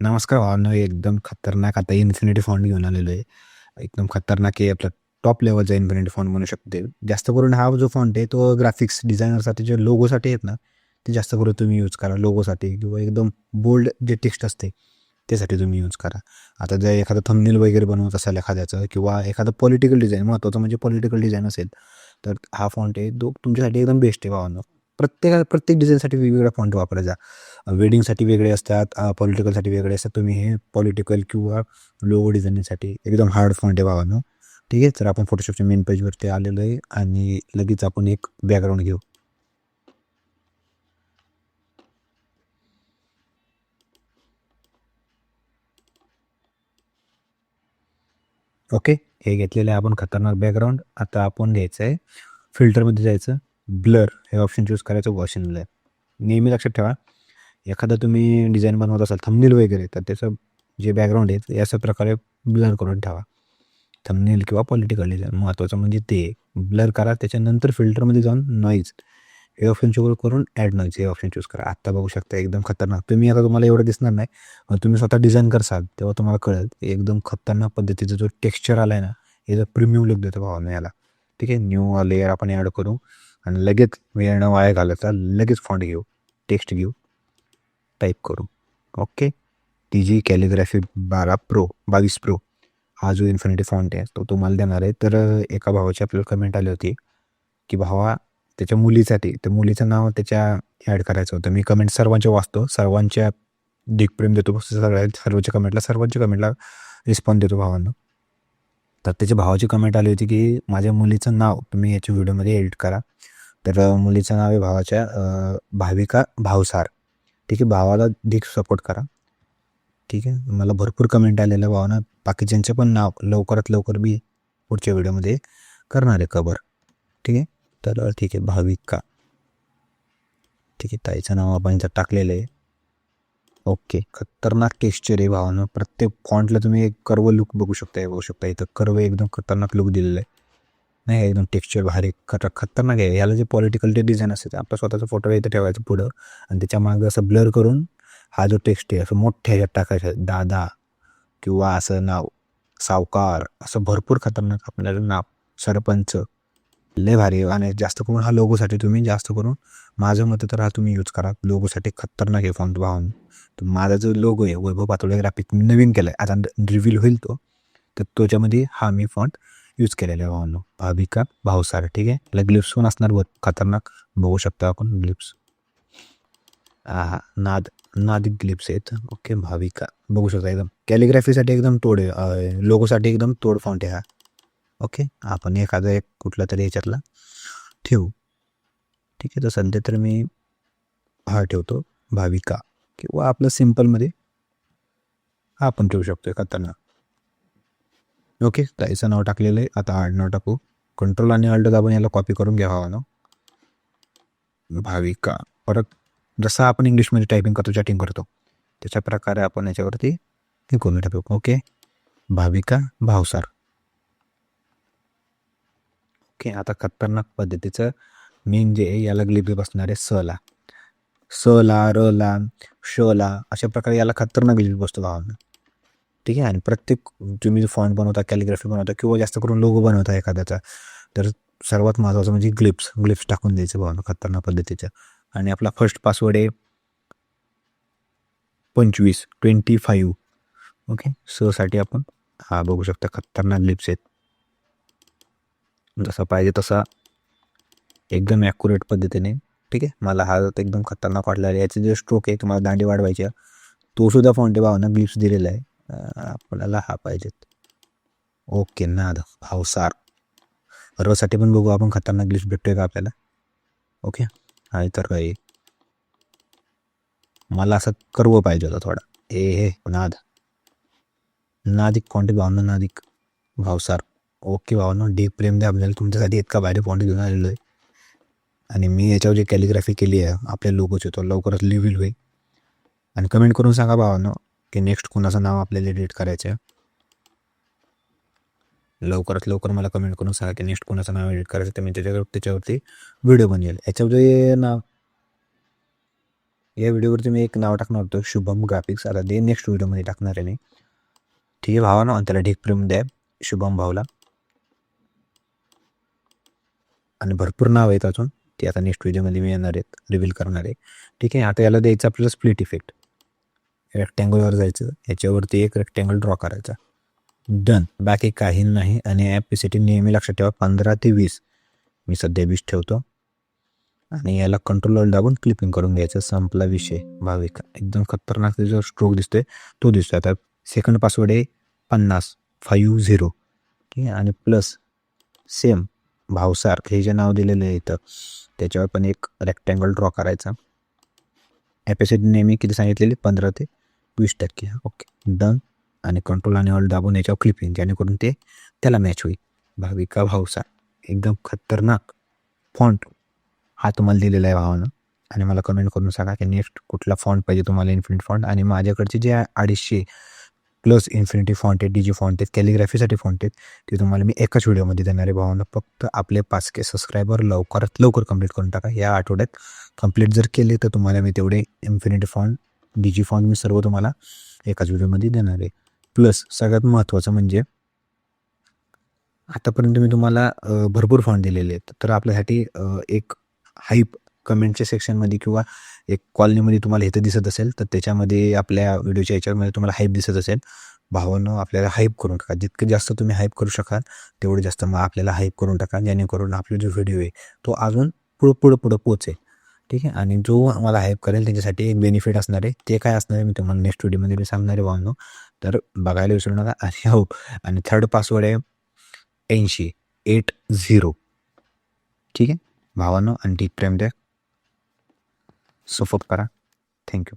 नमस्कार भावांनो एकदम खतरनाक आता इन्फिनिटी फॉन्ट घेऊन आलेलो आहे. एकदम खतरनाक आहे आपला टॉप लेवलचा इन्फिनिटी फॉन्ट म्हणू शकते. जास्त करून हा जो फॉन्ट आहे तो ग्राफिक्स डिझायनरसाठी जे लोगोसाठी आहेत ना ते जास्त करून तुम्ही यूज करा लोगोसाठी किंवा एकदम बोल्ड जे टेक्स्ट असते त्यासाठी तुम्ही यूज करा. आता जर एखादं थंबनेल वगैरे बनवत असाल एखाद्याचं किंवा एखादं पॉलिटिकल डिझाईन महत्त्वाचं म्हणजे पॉलिटिकल डिझाईन असेल तर हा फॉन्ट आहे तो तुमच्यासाठी एकदम बेस्ट आहे भावांनो. प्रत्येक प्रत्येक डिझाईनसाठी वेगवेगळा फॉन्ट वापरायचा वेडिंगसाठी वेगळे असतात पॉलिटिकलसाठी वेगळे असतात. तुम्ही हे पॉलिटिकल किंवा लोगो डिझाईनिंगसाठी एकदम हार्ड फॉन्ट आहे भावानो ठीक आहे? तर आपण फोटोशॉपच्या मेन पेजवरती आलेलो आहे आणि लगेच आपण एक बॅकग्राऊंड घेऊ. ओके हे घेतलेलं आहे आपण खतरनाक बॅकग्राऊंड आता आपण घ्यायचं आहे फिल्टरमध्ये जायचं. ब्लर हे ऑप्शन चूज करायचं वॉशिंगला नेहमी लक्षात ठेवा एखादा तुम्ही डिझाईन बनवत असाल थंबनेल वगैरे तर त्याचं जे बॅकग्राऊंड आहे ते अशा प्रकारे ब्लर करून ठेवा. थंबनेल किंवा पॉलिटिकल डिझाईन महत्त्वाचं म्हणजे ते. ब्लर करा त्याच्यानंतर फिल्टरमध्ये जाऊन नॉईज हे ऑप्शन चूज करून ॲड नॉईज हे ऑप्शन चूज करा. आत्ता बघू शकता एकदम खतरनाक. तुम्ही आता तुम्हाला एवढं दिसणार नाही तुम्ही स्वतः डिझाईन करसाल तेव्हा तुम्हाला कळेल की एकदम खतरनाक पद्धतीचा जो टेक्स्चर आला आहे ना हे जर प्रीमियम लुक देतो भावानं याला. ठीक आहे न्यू लेअर आपण ॲड करू. आणि लगेच वेळ न वाया घालायचा लगेच फॉन्ट घेऊ टेक्स्ट घेऊ टाईप करू. ओके टी जी कॅलिग्राफी बारा प्रो बावीस प्रो हा जो इन्फिनिटी फॉन्ट आहे तो तुम्हाला देणार आहे. तर एका भावाची आपल्याला कमेंट आली होती की भावा त्याच्या मुलीसाठी त्या मुलीचं नाव त्याच्या ॲड करायचं होतं. मी कमेंट सर्वांच्या वाचतो. सर्वांच्या दिग्प्रेम देतो. सगळ्या सर्वच्या कमेंटला सर्वांच्या कमेंटला रिस्पॉन्स देतो भावांना. तर त्याच्या भावाची कमेंट आली होती की माझ्या मुलीचं नाव तुम्ही याच्या व्हिडिओमध्ये एडिट करा. तर मुलीचं नाव आहे भावाच्या भाविका भावसार. ठीक आहे भावाला दिक सपोर्ट करा. ठीक आहे मला भरपूर कमेंट आलेल्या भावानं. बाकीच्यांचं पण नाव लवकरात लवकर मी पुढच्या व्हिडिओमध्ये करणार आहे कबर ठीक आहे तर ठीक आहे भाविका. ठीक आहे ताईचं नाव आपण इथं टाकलेलं आहे. ओके. खतरनाक टेक्स्चर आहे भावानं प्रत्येक फॉन्टला तुम्ही एक कर्व लुक बघू शकता बघू शकता इथं कर्व एकदम खतरनाक लुक दिलेलं आहे नाही एकदम टेक्स्चर भारी खतर खतरनाक आहे. याला जे पॉलिटिकल जे डिझाईन असते आपला स्वतःचा फोटो इथं ठेवायचं पुढं. आणि त्याच्या मागं असं ब्लर करून हा जो टेक्स्ट आहे असं मोठ्या ह्याच्यात टाकायचं. दादा किंवा असं नाव सावकार असं भरपूर खतरनाक आपल्याला नाव सरपंच. लय भारी आणि जास्त करून हा लोगोसाठी तुम्ही जास्त करून माझं मतं तर हा तुम्ही यूज करा. लोगोसाठी खतरनाक आहे फॉन्ट वाहून तर माझा जो लोगो आहे वैभव पातोळे ग्राफिक मी नवीन केला आहे आता रिव्हील होईल तो. तर त्याच्यामध्ये हा मी फॉन्ट यूज केलेला आहे भावनो. भाविका भावसार ठीक आहे? त्याला ग्लिप्स पण असणार बहुत खतरनाक. बघू शकतो आपण ग्लिप्स हा नाद नाद ग्लिप्स आहेत. ओके भाविका. बघू शकता एकदम. कॅलिग्राफीसाठी एकदम तोड आहे. लोगोसाठी एकदम तोड फॉन्ट आहे हा. ओके आपण एखादा एक कुठला तरी ह्याच्यातला ठेवू. ठीक आहे तर सध्या तर मी हा ठेवतो. भाविका. किंवा आपलं सिम्पलमध्ये हा आपण ठेवू शकतो खतरनाक ओके ताईचं नाव टाकलेलं आहे. आता आड नाव टाकू. कंट्रोल आणि अल्ट दाबून याला कॉपी करून घ्यावा ना भाविका. परत जसं आपण इंग्लिशमध्ये टायपिंग करतो चॅटिंग करतो त्याच्या प्रकारे आपण याच्यावरती हे करून टाकू. ओके भाविका भावसार. ओके आता खतरनाक पद्धतीचं मेन जे आहे याला ग्लिपी बसणार आहे सला ला रला शला अशा प्रकारे याला खतरनाक ग्लिपी बसतो भावांना. ठीक आहे? आणि प्रत्येक तुम्ही फॉन्ट बनवता कॅलिग्राफी बनवता किंवा जास्त करून लोगो बनवता एखाद्याचा तर सर्वात महत्त्वाचं म्हणजे ग्लिप्स ग्लिप्स टाकून द्यायचं भावना खतरनाक पद्धतीचं. आणि आपला फर्स्ट पासवर्ड आहे पंचवीस ट्वेंटी फाईव्ह ओके ससाठी आपण हा बघू शकता खतरनाक ग्लिप्स आहेत. जसा पाहिजे तसा एकदम ॲक्युरेट पद्धतीने ठीक आहे? मला हा एकदम खतरनाक वाटला. आहे याचे जे स्ट्रोक आहे तुम्हाला दांडी वाढवायची तो सुद्धा फॉन्टे भावना ग्लिप्स दिलेला आहे. आपल्याला हा पाहिजेत. ओके नाद भावसार. सर्वसाठी पण बघू आपण खतरनाक ग्लिप्स भेटतोय का आपल्याला? ओके? आणि तर काही मला असं कर्व पाहिजे होता थोडा. ए हे नाद. नादिक फॉन्ट भावना नादिक भावसार. ओके भावना डीप प्रेम द्या आपल्याला तुमच्यासाठी इतका बाहेर फॉन्ट घेऊन आलेलो आहे. आणि मी याच्यावर जी कॅलिग्राफी केली आहे आपल्या लोगोच तो लवकरच लिव्हिल होईल. आणि कमेंट करून सांगा भावानं की नेक्स्ट कुणाचं नाव आपल्याला एडिट करायचं आहे. लवकरात लवकर मला कमेंट करून सांगा की नेक्स्ट कोणाचं नाव एडिट करायचं तर मी त्याच्यावर त्याच्यावरती व्हिडिओ बनवेल याच्यामध्ये नाव या व्हिडिओवरती मी एक नाव टाकणार होतो शुभम ग्राफिक्स आता ते नेक्स्ट व्हिडिओमध्ये टाकणार आहे मी. ठीक आहे भावानं आणि त्याला ढीक प्रेम द्या शुभम भाऊला. आणि भरपूर नाव आहेत अजून. ते आता नेक्स्ट व्हिडिओमध्ये मी येणार आहेत रिव्हील करणार आहे. ठीक आहे आता याला द्यायचं आपल्याला स्प्लिट इफेक्ट रेक्टँगलवर जायचं याच्यावरती एक रेक्टँगल ड्रॉ करायचा. डन बाकी काही नाही आणि ॲपिसिटी नेहमी लक्षात ठेवा पंधरा ते वीस. मी सध्या वीस ठेवतो. आणि याला कंट्रोलवर दाबून क्लिपिंग करून घ्यायचं. संपला विषय. भाविक एकदम खतरनाक जो स्ट्रोक दिसतोय. तो दिसतोय. आता सेकंड पासवर्ड आहे पन्नास फाईव्ह झिरो ठीक आहे आणि प्लस सेम भावसार हे जे नाव दिलेलं आहे इथं त्याच्यावर पण एक रेक्टँगल ड्रॉ करायचा. ॲपॅसिटी नेहमी किती सांगितलेली? पंधरा ते वीस टक्के. ओके डन आणि कंट्रोल आणि ऑल दाबून याच्यावर क्लिपिंग जेणेकरून ते त्याला मॅच होईल. भाविका भावसार एकदम खतरनाक फॉन्ट हा तुम्हाला दिलेला आहे भावानं. आणि मला कमेंट करून सांगा की नेक्स्ट कुठला फॉन्ट पाहिजे तुम्हाला इन्फिनिट फॉन्ट आणि माझ्याकडचे जे अडीचशे प्लस इन्फिनिटी फॉन्ट आहेत डी फॉन्ट आहेत कॅलिग्राफीसाठी फॉन्ट आहेत ते तुम्हाला मी एकाच व्हिडिओमध्ये देणार आहे भावांना. फक्त आपले पाच के सबस्क्रायबर लवकरात लवकर कंप्लीट करून टाका. या आठवड्यात कंप्लीट जर केले तर तुम्हाला मी तेवढे infinity font D G font मी सर्व तुम्हाला एकाच व्हिडिओमध्ये देणार आहे. प्लस सगळ्यात महत्त्वाचं म्हणजे आतापर्यंत मी तुम्हाला भरपूर फॉन्ट दिलेले आहेत. तर आपल्यासाठी एक हाईप कमेंटच्या सेक्शनमध्ये किंवा एक कॉलनीमध्ये तुम्हाला इथं दिसत असेल तर त्याच्यामध्ये आपल्या व्हिडिओच्या याच्यामध्ये तुम्हाला हाईप दिसत असेल. भावानं आपल्याला हाईप करून टाका. जितकं जास्त तुम्ही हाईप करू शकाल तेवढं जास्त मग आपल्याला हाईप करून टाका. जेणेकरून आपला जो व्हिडिओ आहे तो अजून पुढं पुढं पुढं पोचेल ठीक आहे? आणि जो मला हाईप करेल त्याच्यासाठी एक बेनिफिट असणार आहे. ते काय असणार आहे मी तुम्हाला नेक्स्ट व्हिडिओमध्ये मी सांगणार आहे भावांनो. तर बघायला विसरू नका. आणि हो आणि थर्ड पासवर्ड आहे ऐंशी एट झिरो ठीक आहे? भावानं आणि ठीक प्रेम द्या सपोर्ट करा थँक्यू